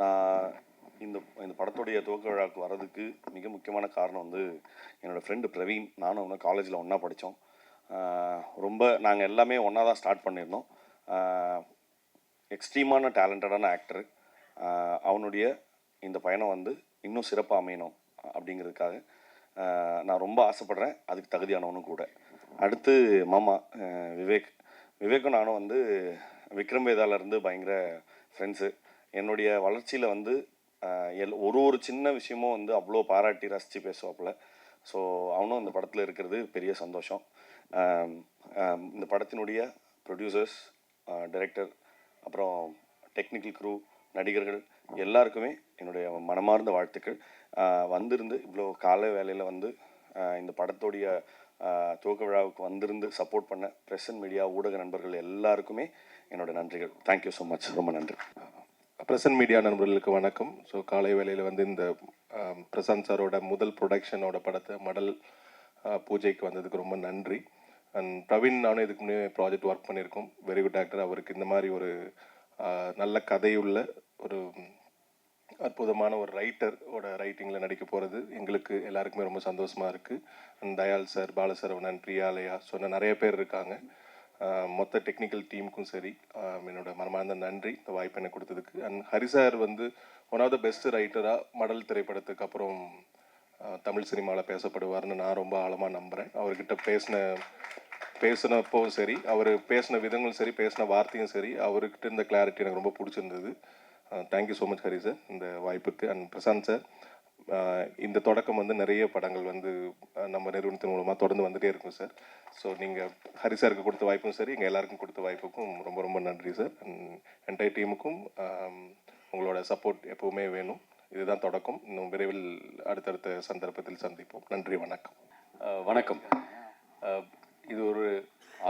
நான் இந்த இந்த படத்துடைய துவக்க விழாவுக்கு வரதுக்கு மிக முக்கியமான காரணம் வந்து என்னோடய ஃப்ரெண்டு பிரவீன். நானும் அவனும் காலேஜில் ஒன்றா படித்தோம் ரொம்ப நாங்கள் எல்லாமே ஒன்றா தான் ஸ்டார்ட் பண்ணியிருந்தோம். எக்ஸ்ட்ரீமான டேலண்டடான ஆக்டர் அவனுடைய இந்த பயணம் வந்து இன்னும் சிறப்பாக அமையணும் அப்படிங்கிறதுக்காக நான் ரொம்ப ஆசைப்படுறேன். அதுக்கு தகுதியானவனும் கூட. அடுத்து மாமா விவேக். விவேக்கும் நானும் வந்து விக்ரம் வேதாலேருந்து பயங்கர ஃப்ரெண்ட்ஸு என்னுடைய வளர்ச்சியில் வந்து எல் ஒரு ஒரு சின்ன விஷயமும் வந்து அவ்வளோ பாராட்டி ரசித்து பேசுவாப்புல. ஸோ அவனும் இந்த படத்தில் இருக்கிறது பெரிய சந்தோஷம். இந்த படத்தினுடைய ப்ரொடியூசர்ஸ் டைரக்டர் அப்புறம் டெக்னிக்கல் க்ரூ நடிகர்கள் எல்லாருக்குமே என்னுடைய மனமார்ந்த வாழ்த்துக்கள். வந்திருந்து இவ்வளோ கால வேலையில் வந்து இந்த படத்துடைய துவக்க விழாவுக்கு வந்திருந்து சப்போர்ட் பண்ண ப்ரெஸ் அண்ட் மீடியா ஊடக நண்பர்கள் எல்லாருக்குமே என்னோட நன்றிகள். தேங்க்யூ ஸோ மச் ரொம்ப நன்றி. பிரசன்ட் மீடியா நண்பர்களுக்கு வணக்கம். ஸோ காலை வேளையில் வந்து இந்த பிரசாந்த் சாரோட முதல் ப்ரொடக்ஷனோட படத்தை மடல் பூஜைக்கு வந்ததுக்கு ரொம்ப நன்றி. அண்ட் பிரவீன் நானும் இதுக்கு முன்னே ப்ராஜெக்ட் ஒர்க் பண்ணியிருக்கோம். வெரி குட் ஆக்டர் அவருக்கு இந்த மாதிரி ஒரு நல்ல கதையுள்ள ஒரு அற்புதமான ஒரு ரைட்டரோட ரைட்டிங்கில் நடிக்க போகிறது எங்களுக்கு எல்லாருக்குமே ரொம்ப சந்தோஷமாக இருக்குது அண்ட் தயால் சார் பாலசரவணன் பிரியாலயா சொன்ன நிறைய பேர் இருக்காங்க. மொத்த டெக்னிக்கல் டீமுக்கும் சரி என்னோட மனமார்ந்த நன்றி இந்த வாய்ப்பு எனக்கு கொடுத்ததுக்கு. அண்ட் ஹரி சார் வந்து ஒன் ஆஃப் த பெஸ்ட் ரைட்டராக மடல் திரைப்படத்துக்கு அப்புறம் தமிழ் சினிமாவில் பேசப்படுவார்னு நான் ரொம்ப ஆழமாக நம்புகிறேன் அவர்கிட்ட பேசின பேசினப்பவும் சரி அவர் பேசின விதங்களும் சரி பேசின வார்த்தையும் சரி அவர்கிட்ட இருந்த கிளாரிட்டி எனக்கு ரொம்ப பிடிச்சிருந்தது. Thank you so much Hari sir இந்த வாய்ப்புக்கு. அண்ட் பிரசாந்த் சார் இந்த தொடக்கம் வந்து நிறைய படங்கள் வந்து நம்ம நிறுவனத்தின் மூலமாக தொடர்ந்து வந்துட்டே இருக்கும் சார் ஸோ நீங்கள் ஹரி சாருக்கு கொடுத்த வாய்ப்பும் சரி எங்கள் எல்லாருக்கும் கொடுத்த வாய்ப்புக்கும் ரொம்ப ரொம்ப நன்றி சார் அண்ட் என்டையர் டீமுக்கும் உங்களோட சப்போர்ட் எப்பவுமே வேணும். இதுதான் தொடக்கம். இன்னும் விரைவில் அடுத்தடுத்த சந்தர்ப்பத்தில் சந்திப்போம். நன்றி வணக்கம். வணக்கம். இது ஒரு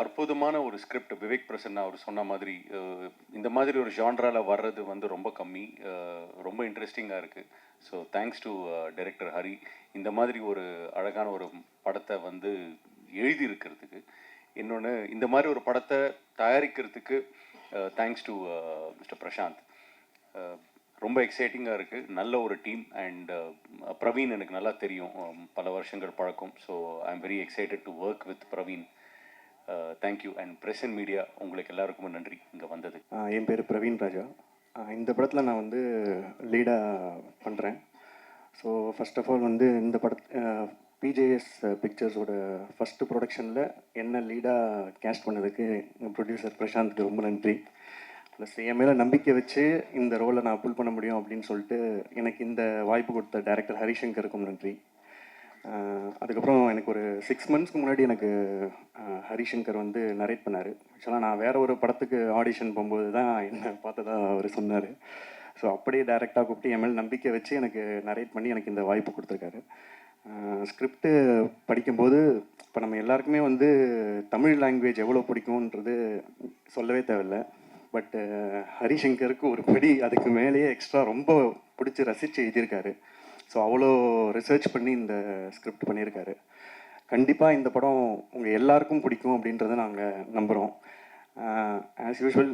அற்புதமான ஒரு ஸ்கிரிப்ட் விவேக் பிரசன்னா அவர் சொன்ன மாதிரி இந்த மாதிரி ஒரு ஜான்ரால வர்றது வந்து ரொம்ப கம்மி. ரொம்ப இன்ட்ரெஸ்டிங்காக இருக்குது so thanks to director Hari இந்த மாதிரி ஒரு அழகான ஒரு படத்தை வந்து எழுதியிருக்கிறதுக்கு இன்னொன்று இந்த மாதிரி ஒரு படத்தை தயாரிக்கிறதுக்கு தேங்க்ஸ் டு மிஸ்டர் பிரசாந்த் ரொம்ப எக்ஸைட்டிங்காக இருக்குது நல்ல ஒரு டீம் அண்ட் uh, பிரவீன் எனக்கு நல்லா தெரியும். Um, பல வருஷங்கள் பழக்கம். So I am very excited to work with Praveen thank you and press and media உங்களுக்கு எல்லாருக்குமே நன்றி. இங்கே வந்தது என் பேர் பிரவீன் ராஜா. இந்த படத்தில் நான் வந்து லீடாக பண்ணுறேன் ஸோ ஃபர்ஸ்ட் ஆஃப் ஆல் வந்து இந்த படத் பிஜேஎஸ் பிக்சர்ஸோட ஃபஸ்ட்டு ப்ரொடக்ஷனில் என்ன லீடாக கேஸ்ட் பண்ணதுக்கு எங்கள் ப்ரொடியூசர் பிரசாந்த் ரொம்ப நன்றி. ப்ளஸ் என் மேலே நம்பிக்கை வச்சு இந்த ரோலை நான் புல் பண்ண முடியும் அப்படின்னு சொல்லிட்டு எனக்கு இந்த வாய்ப்பு கொடுத்த டேரக்டர் ஹரிசங்கருக்கும் நன்றி. அதுக்கப்புறம் எனக்கு ஒரு சிக்ஸ் மந்த்ஸ்க்கு முன்னாடி எனக்கு ஹரிசங்கர் வந்து நரேட் பண்ணார். ஆக்சுவலாக நான் வேறு ஒரு படத்துக்கு ஆடிஷன் போகும்போது தான் என்ன பார்த்ததா அவர் சொன்னார். ஸோ அப்படியே டேரெக்டாக கூப்பிட்டு என் மேல் நம்பிக்கை வச்சு எனக்கு நரேட் பண்ணி எனக்கு இந்த வாய்ப்பு கொடுத்துருக்காரு. ஸ்கிரிப்டு படிக்கும்போது இப்போ நம்ம எல்லாருக்குமே வந்து தமிழ் லாங்குவேஜ் எவ்வளோ பிடிக்கும்ன்றது சொல்லவே தேவையில்ல. பட்டு ஹரிசங்கருக்கு ஒரு படி அதுக்கு மேலேயே எக்ஸ்ட்ரா ரொம்ப பிடிச்சி ரசித்து எழுதியிருக்காரு. ஸோ அவ்வளோ ரிசர்ச் பண்ணி இந்த ஸ்கிரிப்ட் பண்ணியிருக்காரு. கண்டிப்பாக இந்த படம் உங்கள் எல்லாருக்கும் பிடிக்கும் அப்படின்றத நாங்கள் நம்புகிறோம் ஆஸ் யூஷுவல்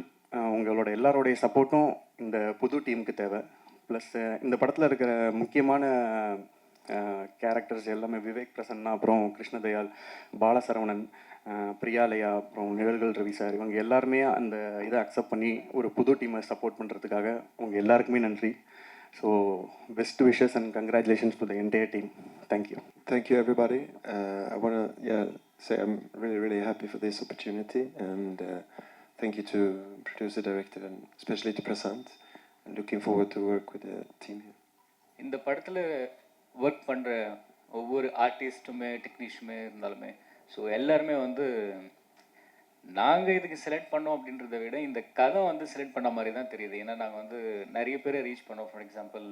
உங்களோட எல்லாரோடைய சப்போர்ட்டும் இந்த புது டீமுக்கு தேவை. ப்ளஸ் இந்த படத்தில் இருக்கிற முக்கியமான கேரக்டர்ஸ் எல்லாமே விவேக் பிரசன்னா அப்புறம் கிருஷ்ணதயாள் பாலசரவணன் பிரியாலயா அப்புறம் நிழல்கள் ரவி சார் இவங்க எல்லாருமே அந்த இதை அக்செப்ட் பண்ணி ஒரு புது டீமை சப்போர்ட் பண்ணுறதுக்காக உங்கள் எல்லாருக்குமே நன்றி. So best wishes and congratulations to the entire team thank you Thank you, everybody. Uh, I want to yeah say I'm really really happy for this opportunity, and uh, thank you to producer, director, and especially to Prasant. I'm looking forward to work with the team here. இந்த படத்தில் work பண்ணுற ஒவ்வொரு ஆர்டிஸ்ட்டுமே டெக்னீஷியனுமே இருந்தாலுமே so எல்லாருமே வந்து நாங்கள் இதுக்கு select பண்ணோம் அப்படின்றத விட இந்த கதை வந்து செலக்ட் பண்ண மாதிரி தான் தெரியுது. ஏன்னா நாங்கள் வந்து நிறைய பேரை ரீச் பண்ணோம். ஃபார் எக்ஸாம்பிள்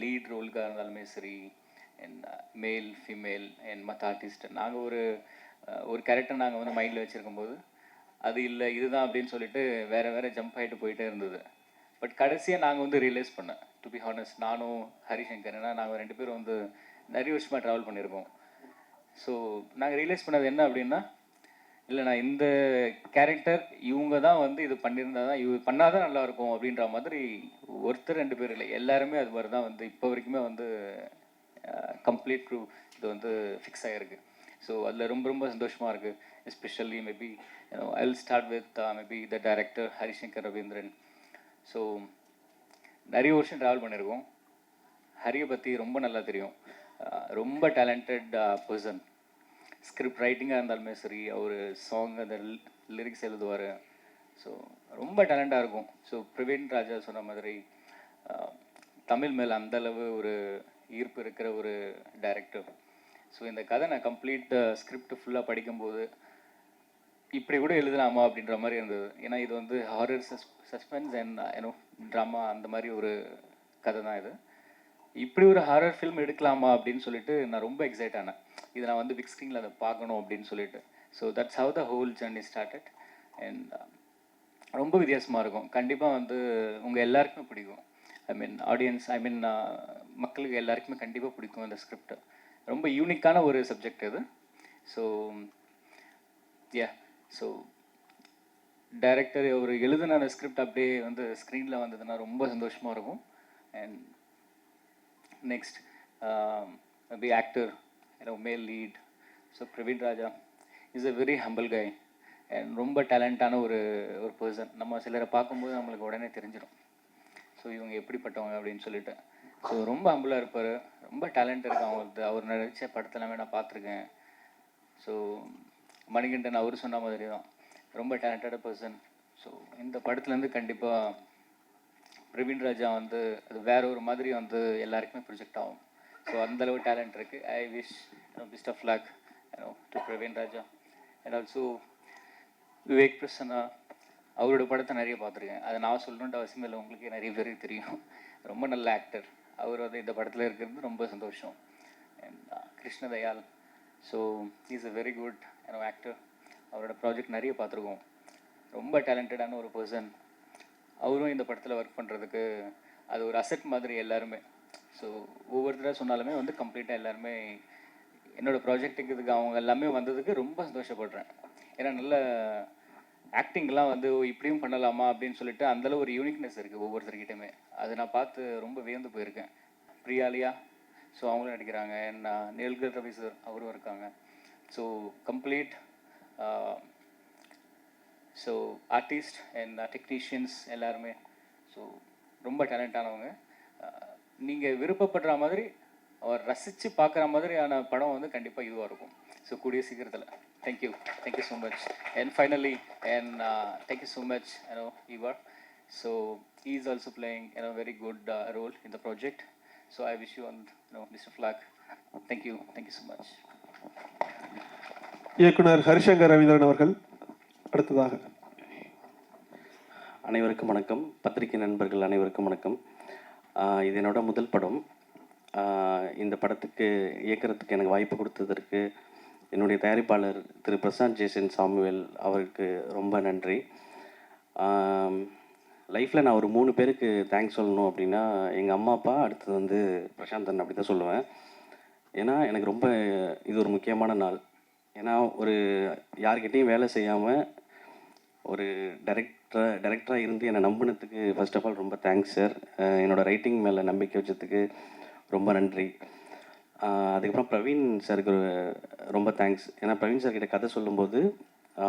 லீட் ரோலுக்காக இருந்தாலுமே சரி அண்ட் மேல் ஃபீமேல் அண்ட் மற்ற ஆர்டிஸ்ட் நாங்கள் ஒரு ஒரு கேரக்டர் நாங்கள் வந்து மைண்டில் வச்சுருக்கும்போது அது இல்லை இதுதான் அப்படின்னு சொல்லிட்டு வேறு வேறு ஜம்ப் ஆகிட்டு போயிட்டே இருந்தது. பட் கடைசியாக நாங்கள் வந்து ரியலைஸ் பண்ணேன் டு பி ஹானஸ்ட் நானும் ஹரிசங்கர் ஏன்னா நாங்கள் ரெண்டு பேரும் வந்து நிறைய வருஷமாக ட்ராவல் பண்ணியிருக்கோம். ஸோ நாங்கள் ரியலைஸ் பண்ணது என்ன அப்படின்னா இல்லை நான் இந்த கேரக்டர் இவங்க தான் வந்து இது பண்ணியிருந்தா தான் இது பண்ணாதான் நல்லா இருக்கும் அப்படின்ற மாதிரி ஒருத்தர் ரெண்டு பேர் இல்லை. எல்லாருமே அது மாதிரி தான் வந்து இப்போ வரைக்குமே வந்து கம்ப்ளீட் க்ரூ இது வந்து ஃபிக்ஸ் ஆகிருக்கு ஸோ அதில் ரொம்ப ரொம்ப சந்தோஷமாக இருக்குது especially maybe I will start with maybe the director Harishankar Raveendran so நிறைய வருஷம் ட்ராவல் பண்ணியிருக்கோம். ஹரியை பற்றி ரொம்ப நல்லா தெரியும். ரொம்ப டேலண்டட் பர்சன் ஸ்கிரிப்ட் ரைட்டிங்காக இருந்தாலுமே சரி அவர் சாங் அந்த லிரிக்ஸ் எழுதுவார். ஸோ ரொம்ப டேலண்டாக இருக்கும். ஸோ பிரவீன் ராஜா சொன்ன மாதிரி தமிழ் மேலே அந்த அளவு ஒரு ஈர்ப்பு இருக்கிற ஒரு டைரக்டர் ஸோ இந்த கதை நான் கம்ப்ளீட் ஸ்கிரிப்ட் ஃபுல்லாக படிக்கும்போது இப்படி கூட எழுதலாமா அப்படின்ற மாதிரி இருந்தது. ஏன்னா இது வந்து ஹாரர் சஸ் சஸ்பென்ஸ் அண்ட் ஏனோ ட்ராமா அந்த மாதிரி ஒரு கதை தான் இது. இப்படி ஒரு ஹாரர் ஃபிலிம் எடுக்கலாமா அப்படின்னு சொல்லிட்டு நான் ரொம்ப எக்ஸைட் ஆனேன். இதை நான் வந்து பிக் ஸ்க்ரீனில் அதை பார்க்கணும் அப்படின்னு சொல்லிட்டு. So that's how the whole journey started and ரொம்ப வித்தியாசமாக இருக்கும். கண்டிப்பாக வந்து உங்கள் எல்லாருக்குமே பிடிக்கும். ஐ மீன் ஆடியன்ஸ் ஐ மீன் மக்களுக்கு எல்லாருக்குமே கண்டிப்பாக பிடிக்கும் இந்த ஸ்கிரிப்ட் ரொம்ப யூனிக்கான ஒரு சப்ஜெக்ட் இது. ஸோ யா ஸோ டைரக்டர் ஒரு எழுதின அந்த ஸ்கிரிப்ட் அப்படியே வந்து ஸ்க்ரீனில் வந்ததுன்னா ரொம்ப சந்தோஷமாக இருக்கும். And next the actor you know male lead so Praveen Raja is a very humble guy and ரொம்ப டேலண்டான ஒரு ஒரு பர்சன் நம்ம சிலரை பார்க்கும்போது நம்மளுக்கு உடனே தெரிஞ்சிடும் ஸோ இவங்க எப்படிப்பட்டவங்க அப்படின்னு சொல்லிட்டு. ஸோ ரொம்ப ஹம்பிளாக இருப்பார். ரொம்ப டேலண்ட் இருக்கு அவங்களுக்கு அவர் நடித்த படத்தெல்லாமே நான் பார்த்துருக்கேன். ஸோ மணிகண்டன் அவர் சொன்ன மாதிரி தான். ரொம்ப டேலண்டட் பர்சன் ஸோ இந்த படத்துலேருந்து கண்டிப்பாக பிரவீன் ராஜா வந்து அது வேற ஒரு மாதிரி வந்து எல்லாருக்குமே ப்ரொஜெக்ட் ஆகும். ஸோ அந்தளவு டேலண்ட் இருக்குது I wish best of luck to Praveen Raja and also Vivek Prasanna அவரோட படத்தை நிறைய பார்த்துருக்கேன். அதை நான் சொல்லணுன்ற அவசியம் இல்லை. உங்களுக்கு நிறைய பேருக்கு தெரியும். ரொம்ப நல்ல ஆக்டர் அவர் வந்து இந்த படத்தில் இருக்கிறது ரொம்ப சந்தோஷம். And uh, Krishnadayal. So is a very good you know actor அவரோட ப்ராஜெக்ட் நிறைய பார்த்துருக்கோம். ரொம்ப டேலண்டடான ஒரு பர்சன் அவரும் இந்த படத்தில் ஒர்க் பண்ணுறதுக்கு அது ஒரு அசெட் மாதிரி எல்லாருமே. ஸோ ஒவ்வொருத்தராக சொன்னாலுமே வந்து கம்ப்ளீட்டாக எல்லாருமே என்னோட ப்ராஜெக்ட்டுக்கு இதுக்கு அவங்க எல்லாமே வந்ததுக்கு ரொம்ப சந்தோஷப்படுறேன். ஏன்னா நல்ல ஆக்டிங்லாம் வந்து இப்படியும் பண்ணலாமா? அப்படின்னு சொல்லிட்டு அந்தளவு ஒரு யூனிக்னஸ் இருக்குது ஒவ்வொருத்தர்கிட்டயுமே. அதை நான் பார்த்து ரொம்ப வியந்து போயிருக்கேன். பிரியாலியா? ஸோ அவங்களும் நடிக்கிறாங்க. நான் நெல்கர் ரவி சார் அவரும் இருக்காங்க. So complete so artist and technicians எல்லாருமே. ஸோ ரொம்ப டேலண்டானவங்க நீங்கள் விருப்பப்படுற மாதிரி அவர் ரசித்து பார்க்குற மாதிரியான படம் வந்து கண்டிப்பாக இதுவாக இருக்கும். ஸோ கூடிய சீக்கிரத்தில். Thank you thank you so much and finally and thank you so much you know your so is also playing you know very good role in the project so I wish you one you know mister flag thank you thank you so much இயக்குனர் ஹரிசங்கர் ரவீந்திரன் அவர்கள் அடுத்ததாக. அனைவருக்கும் வணக்கம். பத்திரிகை நண்பர்கள் அனைவருக்கும் வணக்கம். இது என்னோட முதல் படம். இந்த படத்துக்கு இயக்குறதுக்கு எனக்கு வாய்ப்பு கொடுத்ததற்கு என்னுடைய தயாரிப்பாளர் திரு பிரசாந்த் ஜேசன் சாமுவேல் அவருக்கு ரொம்ப நன்றி. லைஃப்பில் நான் ஒரு மூணு பேருக்கு தேங்க்ஸ் சொல்லணும் அப்படின்னா எங்கள் அம்மா அப்பா அடுத்தது வந்து பிரசாந்தன் அப்படி தான் சொல்லுவேன். ஏன்னா எனக்கு ரொம்ப இது ஒரு முக்கியமான நாள். ஏன்னா ஒரு யார்கிட்டேயும் வேலை செய்யாமல் ஒரு டைரக்ட் டைரக்டராக இருந்து என்னை நம்பினத்துக்கு ஃபர்ஸ்ட் ஆஃப் ஆல் ரொம்ப தேங்க்ஸ் சார் என்னோடய ரைட்டிங் மேலே நம்பிக்கை வச்சதுக்கு ரொம்ப நன்றி. அதுக்கப்புறம் பிரவீன் சாருக்கு ரொம்ப தேங்க்ஸ் ஏன்னா பிரவீன் சார் கிட்ட கதை சொல்லும்போது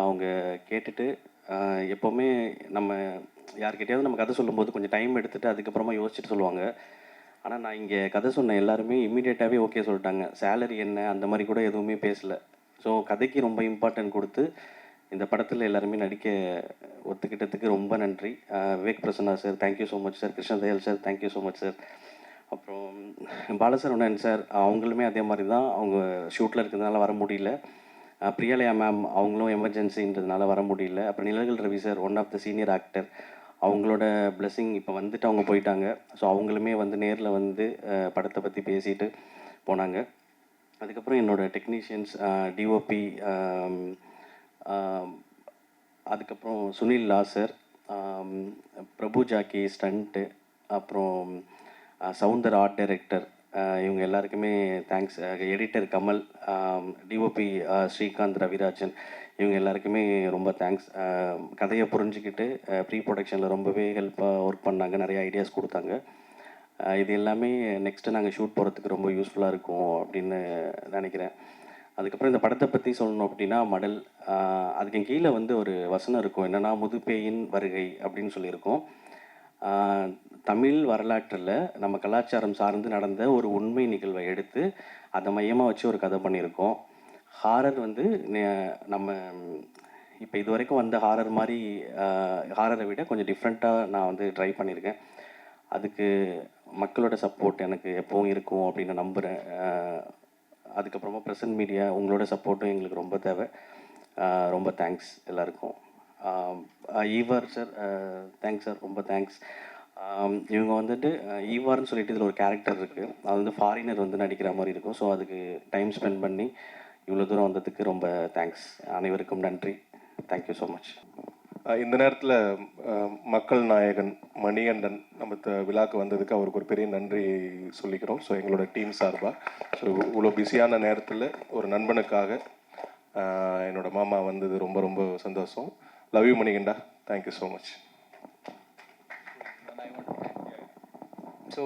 அவங்க கேட்டுட்டு எப்போவுமே நம்ம யார்கிட்டயாவது நம்ம கதை சொல்லும்போது கொஞ்சம் டைம் எடுத்துகிட்டு அதுக்கப்புறமா யோசிச்சுட்டு சொல்லுவாங்க. ஆனால் நான் இங்கே கதை சொன்ன எல்லாருமே இம்மீடியட்டாகவே ஓகே சொல்லிட்டாங்க. சேலரி என்ன அந்த மாதிரி கூட எதுவுமே பேசலை. ஸோ கதைக்கு ரொம்ப இம்பார்ட்டன்ட் கொடுத்து இந்த படத்தில் எல்லாருமே நடிக்க ஒத்துக்கிட்டதுக்கு ரொம்ப நன்றி. Vivek Prasanna sir thank you so much sir Krishnadayal sir thank you so much sir அப்புறம் பாலசரவணன் சார் அவங்களுமே அதே மாதிரி தான். அவங்க ஷூட்டில் இருக்கிறதுனால வர முடியல. பிரியாலயா மேம் அவங்களும் எமர்ஜென்சின்றதுனால வர முடியல. அப்புறம் Nizhalgal Ravi sir one of the senior actor அவங்களோட பிளெஸிங் இப்போ வந்துட்டு அவங்க போயிட்டாங்க. ஸோ அவங்களுமே வந்து நேரில் வந்து படத்தை பற்றி பேசிட்டு போனாங்க. அதுக்கப்புறம் என்னோட டெக்னீஷியன்ஸ் டிஓபி அதுக்கப்புறம் சுனில் லாசர் பிரபு ஜாக்கி ஸ்டண்ட்டு அப்புறம் சவுந்தர் ஆர்ட் டைரக்டர் இவங்க எல்லாருக்குமே thanks editor Kamal DOP Srikanth Ravirajan இவங்க எல்லாருக்குமே ரொம்ப தேங்க்ஸ் கதையை புரிஞ்சுக்கிட்டு ப்ரீ ப்ரொடக்ஷனில் ரொம்பவே ஹெல்ப்பாக ஒர்க் பண்ணாங்க நிறைய ஐடியாஸ் கொடுத்தாங்க. இது எல்லாமே நெக்ஸ்ட்டு நாங்கள் ஷூட் போகிறதுக்கு ரொம்ப யூஸ்ஃபுல்லாக இருக்கும் அப்படின்னு நினைக்கிறேன். அதுக்கப்புறம் இந்த படத்தை பற்றி சொல்லணும் அப்படின்னா மடல் அதுக்கு கீழே வந்து ஒரு வசனம் இருக்கும். என்னென்னா முதுப்பேயின் வருகை அப்படின்னு சொல்லியிருக்கோம். தமிழ் வரலாற்றில் நம்ம கலாச்சாரம் சார்ந்து நடந்த ஒரு உண்மை நிகழ்வை எடுத்து அதை மையமாக வச்சு ஒரு கதை பண்ணியிருக்கோம். ஹாரர் வந்து நம்ம இப்போ இது வரைக்கும் வந்த ஹாரர் மாதிரி ஹாரரை விட கொஞ்சம் டிஃப்ரெண்ட்டாக நான் வந்து ட்ரை பண்ணியிருக்கேன். அதுக்கு மக்களோட சப்போர்ட் எனக்கு எப்பவும் இருக்கும் அப்படின்னு நம்புகிறேன் அதுக்கப்புறமா ப்ரெசன்ட் மீடியா உங்களோட சப்போர்ட்டும் எங்களுக்கு ரொம்ப தேவை. ரொம்ப தேங்க்ஸ் எல்லாருக்கும். ஈவார் சார் தேங்க்ஸ் சார் ரொம்ப தேங்க்ஸ் இவங்க வந்துட்டு ஈவார்னு சொல்லிட்டு இதில் ஒரு கேரக்டர் இருக்குது அது வந்து ஃபாரினர் வந்து நடிக்கிற மாதிரி இருக்கும். ஸோ அதுக்கு டைம் ஸ்பெண்ட் பண்ணி இவ்வளோ தூரம் வந்ததுக்கு ரொம்ப தேங்க்ஸ் அனைவருக்கும் நன்றி. தேங்க்யூ ஸோ மச் இந்த நேரத்தில் மக்கள் நாயகன் மணிகண்டன் நம்ம விழாக்கு வந்ததுக்கு அவருக்கு ஒரு பெரிய நன்றி சொல்லிக்கிறோம். ஸோ எங்களோட டீம் சார்பாக ஸோ இவ்வளோ பிஸியான நேரத்தில் ஒரு நண்பனுக்காக என்னோடய என்னோட மாமா வந்தது ரொம்ப ரொம்ப சந்தோஷம். Love you Manikanta. Thank you so much so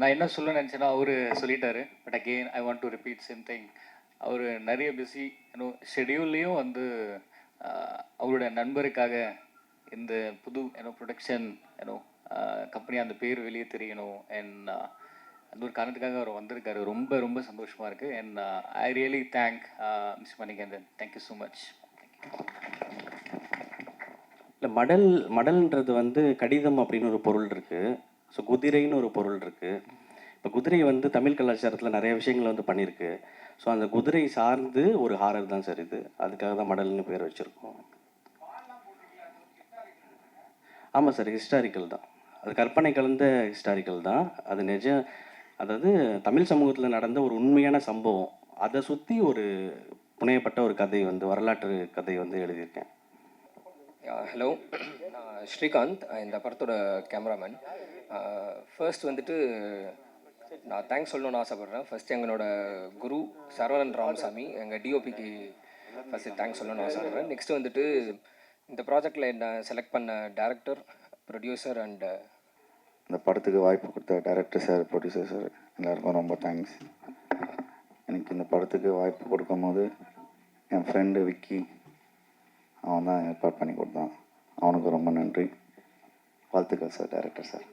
நான் என்ன சொல்ல நினச்சேன்னா அவர் சொல்லிட்டாரு. But again I want to repeat same thing அவர் நிறைய பிஸி ஷெடியூல்லையும் வந்து அவருடைய நண்பருக்காக இந்த புது ஏன்னோ ப்ரொடக்ஷன் ஏன்னோ கம்பெனி அந்த பேர் வெளியே தெரியணும். அண்ட் அந்த ஒரு காரணத்துக்காக அவர் வந்திருக்காரு. ரொம்ப ரொம்ப சந்தோஷமாக இருக்குது and I really thank miss Manikandan thank you so much இல்லை மடல் மடல்ன்றது வந்து கடிதம் அப்படின்னு ஒரு பொருள் இருக்குது ஸோ குதிரைன்னு ஒரு பொருள் இருக்குது இப்போ குதிரை வந்து தமிழ் கலாச்சாரத்தில் நிறைய விஷயங்கள் வந்து பண்ணியிருக்கு. ஸோ அந்த குதிரை சார்ந்து ஒரு ஹாரர் தான் சார் இது. அதுக்காக தான் மடல்னு பேர் வச்சுருக்கோம். ஆமாம் சார் ஹிஸ்டாரிக்கல் தான். அது கற்பனை கலந்த ஹிஸ்டாரிக்கல் தான். அது நிஜ அதாவது தமிழ் சமூகத்தில் நடந்த ஒரு உண்மையான சம்பவம். அதை சுற்றி ஒரு புனையப்பட்ட ஒரு கதை வந்து வரலாற்று கதை வந்து எழுதியிருக்கேன். ஹலோ நான் ஸ்ரீகாந்த் இந்த படத்தோட கேமராமேன் ஃபர்ஸ்ட் uh, வந்துட்டு நான் தேங்க்ஸ் சொல்லணும்னு ஆசைப்பட்றேன். ஃபர்ஸ்ட் எங்களோட குரு சரவணன் ராமசாமி எங்கள் டிஓபிக்கு ஃபஸ்ட்டு தேங்க்ஸ் சொல்லணும்னு ஆசைப்பட்றேன். நெக்ஸ்ட் வந்துட்டு இந்த ப்ராஜெக்டில் என்ன செலக்ட் பண்ண டேரக்டர் ப்ரொடியூசர் அண்ட் இந்த படத்துக்கு வாய்ப்பு கொடுத்த டேரக்டர் சார் ப்ரொடியூசர் சார் எல்லாருக்கும் ரொம்ப தேங்க்ஸ் எனக்கு இந்த படத்துக்கு வாய்ப்பு கொடுக்கும்போது என் ஃப்ரெண்டு விக்கி அவன் தான் ஏற்பாடு பண்ணி கொடுத்தான். அவனுக்கு ரொம்ப நன்றி. வாழ்த்துக்கள் சார் டேரக்டர் சார்